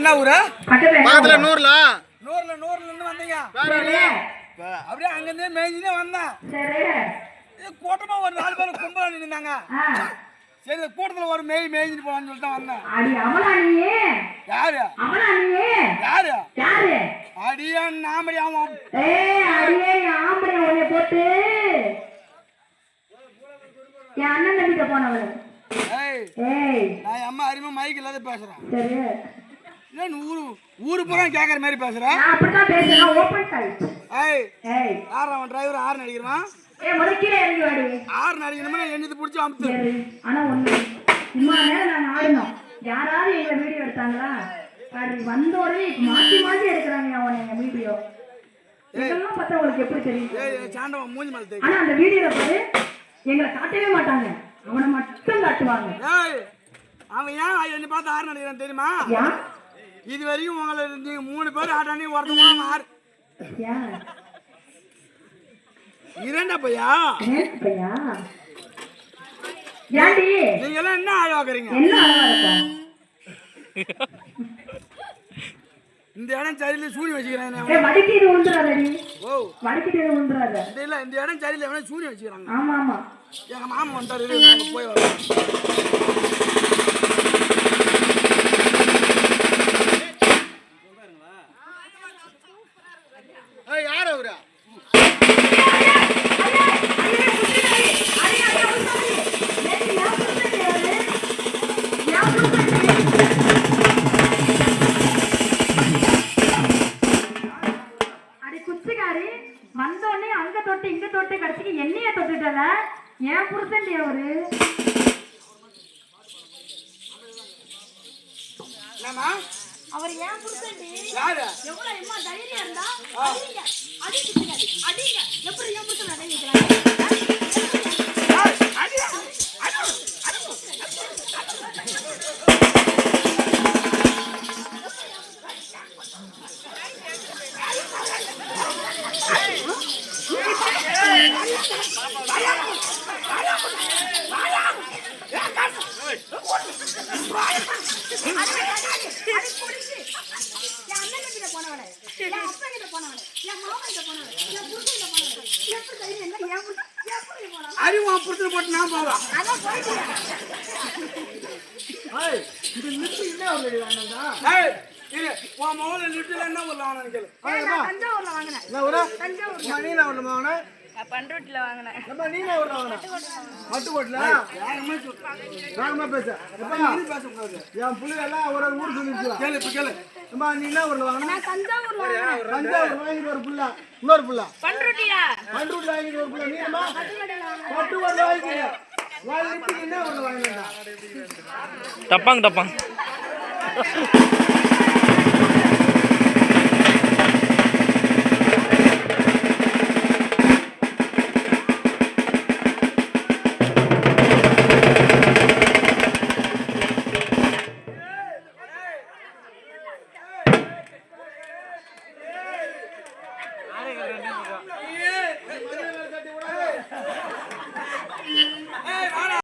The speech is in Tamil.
என்ன ஊரு? பக்கத்துல நூறுல நூறுல? நூறுல இருந்து வந்தீங்க. அப்படியே அங்கிருந்தே மேய்ஞ்சினே வந்தேன். கூட்டமா ஒரு நாலு பேர் கும்பலா நின்னுந்தாங்க ஆ. சரி கூட்டத்துல ஒரு மேய் மேய்ஞ்சிட்டு போலான்னு சொல்லிட்டு தான் வந்தேன். யாரு? யாரு? யாரு? அடியான் நாமடி அவன். என் ஆம்பளை உன்னை போட்டு. என் அண்ணன் தம்பிட்ட போனவளு. ஏய் ஏய். நான் என் அம்மா அருமை மைக் இல்லாத பேசுறேன். சரி ஏன் ஊரு ஊரு பூரா கேட்கற மாதிரி பேசுறேன் நான் அப்படித்தான் பேசுறேன். ஓப்பன் கால் ஏய் ஏய். யார் அவன் டிரைவர் ஆறு நடிக்கிறான் ஏய் முறைக்கீழே இறங்கி வாடி. ஆறு நடிக்கணுமா என்னது பிடிச்சி அமுத்து. ஆனா ஒண்ணு. சும்மா நேரம் நாங்க ஆடணும். யாராவது எங்க வீடியோ எடுத்தாங்களா? பாரு வந்த உடனே இப்ப மாத்தி மாத்தி எடுக்கிறாங்க அவன் எங்க வீடியோ. இதெல்லாம் பார்த்தா உங்களுக்கு எப்படி தெரியும்? ஏய் சாண்டவன் மூஞ்சி மேல தேய்க்க. ஆனா அந்த வீடியோல பாரு எங்களை காட்டவே மாட்டாங்க. அவனை மட்டும் காட்டுவாங்க. ஏய் அவன் ஏன் என்னை பார்த்து ஆறு நடிக்கிறான் தெரியுமா? இது வரைக்கும் உங்களை நீங்க மூணு பேர் ஆட்டானி ஒருத்தவங்க ஆறு இரண்டா பையா நீங்க எல்லாம் என்ன ஆள் வாக்குறீங்க என்ன அழகா இருக்கும் இந்த இடம் சரியில்லை சூனி வச்சுக்கிறாங்க ஓ. வடிக்கிட்டு விழுந்துடாத இந்த இல்ல இந்த இடம் சரியில்லை எவனா சூனி வச்சுக்கிறாங்க. ஆமா ஆமா. எங்க மாமா வந்தாரு போய் வரோம் வந்தோடனே அங்க தொட்டு இங்க தொட்டு கடைசிக்கு என்னைய தொட்டுட்டல? ஏன் புருஷன் அவரு. அவர் ஏன் புருஷன்டி யாரு? எவ்வளவு தைரியம் இருந்தா? அடிங்க. அடிங்க. எப்படி உன் புடிச்சு போட்டு நான் ஏய், இது லிஃப்ட் என்ன ஒரு உன் மகனை லிஃப்ட்ல என்ன ஊர்ல வாங்கினான்னு கேளு. நான் தஞ்சாவூர்ல வாங்கினேன். என்ன ஊரு? தஞ்சாவூர் வாங்கின? பண்ருட்டில வாங்கினேன் வாங்கின? மட்டுக்கோட்டில? வேகமா பேசு. என் புள்ளைங்க எல்லாம் ஒரு ஒரு ஊர் சொல்லிருச்சுல. கேளு, இப்ப கேளு. அம்மா, நீ என்ன ஊர்ல வாங்கின? தஞ்சாவூர் வாங்கிட்டு ஒரு புள்ள. இன்னொரு புள்ள. பண்ருட்டியா பண்ருட்டில வாங்கிட்டு ஒரு புள்ள. நீ அம்மா? மட்டுக்கோட்டில என்ன ஊர்ல வாங்கினடா? டப்பாங் டப்பாங்